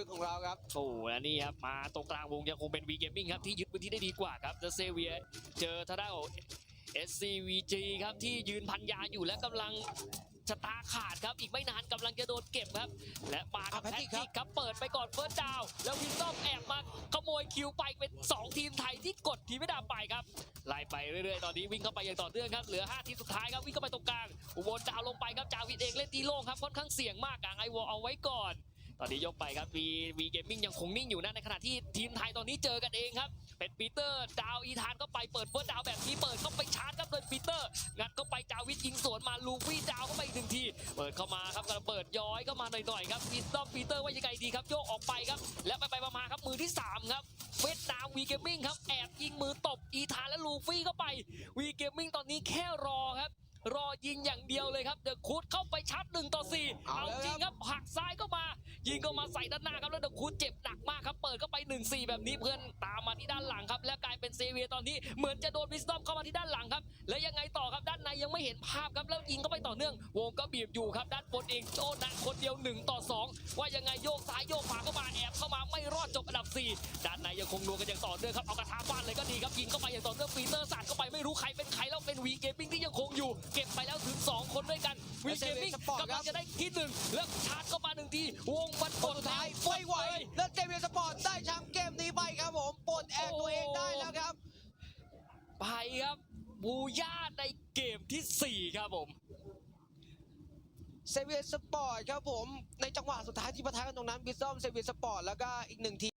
ยของเราครับโอ้โหแล้วนี่ครับมาตรงกลางวงยังคงเป็น V Gaming ครับที่ยึดพื้นที่ได้ดีกว่าครับเดเซเวียเจอทางด้านของ SCVG ครับที่ยืนพันยาอยู่และกำลังชะตาขาดครับ อีกไม่นานกำลังจะโดนเก็บครับ และมากับอะแพแพททริริกกครับครับเปิดไปก่อนเฟิร์สดาวน์แล้ววินต้อมแอบมาขโมยคิวไปเป็น 2 ทีมไทยที่กดทีมไม่ได้ไปครับไล่ไปเรื่อยๆ ตอนนี้วิ่งเข้าไปอย่างต่อเนื่องครับ เหลือ 5 ทีมสุดท้ายครับ วิ่งเข้าไปตรงกลางอุบลดาวลงไปครับจาวิดเองเล่นที่โล่งครับค่อนข้างเสี่ยงมากกลางไอวอลเอาไว้ก่อน ตอนนี้ยกไปครับวีวีเกมมิ่งยังคงนิ่งอยู่นะในขณะที่ทีมไทยตอนนี้เจอกันเองครับเป็นปีเตอร์ดาวอีธานก็ไปเปิดเฟิร์สดาวแบบนี้เปิดเข้าไปชาร์จครับโดยปีเตอร์งัดเข้าไปจาวิดยิงสวนมาลูฟี่ดาวเข้าไปหนึ่งทีเปิดเข้ามาครับกระเปิดย้อยเข้ามาหน่อยๆครับปีเตอร์ปีเตอร์ว่ายังไงดีครับโยกออกไปครับ แล้วไปไปมาครับมือที่สามครับเวทดาววีเกมมิ่งครับแอบยิงมือตบอีธานและลูฟี่เข้าไปวีเกมมิ่งตอนนี้แค่รอครับ รอยิงอย่างเดียวเลยครับเดอะคูดเข้าไปชาร์จหนึ่งต่อสี่เอาเอาแล้วจริงครับหักซ้ายเข้ามา ยิงเข้ามาใส่ด้านหน้าครับแล้วเดอะคูดเจ็บหนักมากครับเปิดเข้าไป1 4แบบนี้เพื่อนตามมาที่ด้านหลังครับแล้วกลายเป็นเซเวียตอนนี้เหมือนจะโดนวิสตอมเข้ามาที่ด้านหลังครับแล้วยังไงต่อครับด้านในยังไม่เห็นภาพครับแล้วยิงเข้าไปต่อเนื่อง วงก็บีบอยู่ครับด้านบนเองโจนะคนเดียว1ต่อ2 ว่ายังไงโยกซ้ายโยกขวาเข้ามาแอบเข้ามาไม่รอดจบอันดับ 4 ด้านในยังคงดวลกันอย่างต่อเนื่องครับเอากระทาฟาดเลยก็ดีครับยิงเข้าไปอย่างต่อเนื่องปีเตอร์สาดเข้าไปไม่รู้ใครเป็นใครแล้วเป็นวีเกมมิ่งที่ยังคง คนด้วยกันวีเกมมิ่งกำลังจะได้ที่หนึ่งแล้วชาร์จเข้ามาหนึ่งทีวงมันคกนดสุดท้ายแล้วไม่ไหวเลยแล้วเจมีสปอร์ตได้แชมป์เกมนี้ไปครับผมปลดแอกตัวเองได้แล้วครับ ไปครับบูย่าในเกมทีสี่ 4 ครับผมเซเวียสปอร์ตครับผม ในจังหวะสุดท้ายที่ปะทะกันตรงนั้นบิซอมเซเวียสปอร์ตแล้วก็อีกหนึ่งทีม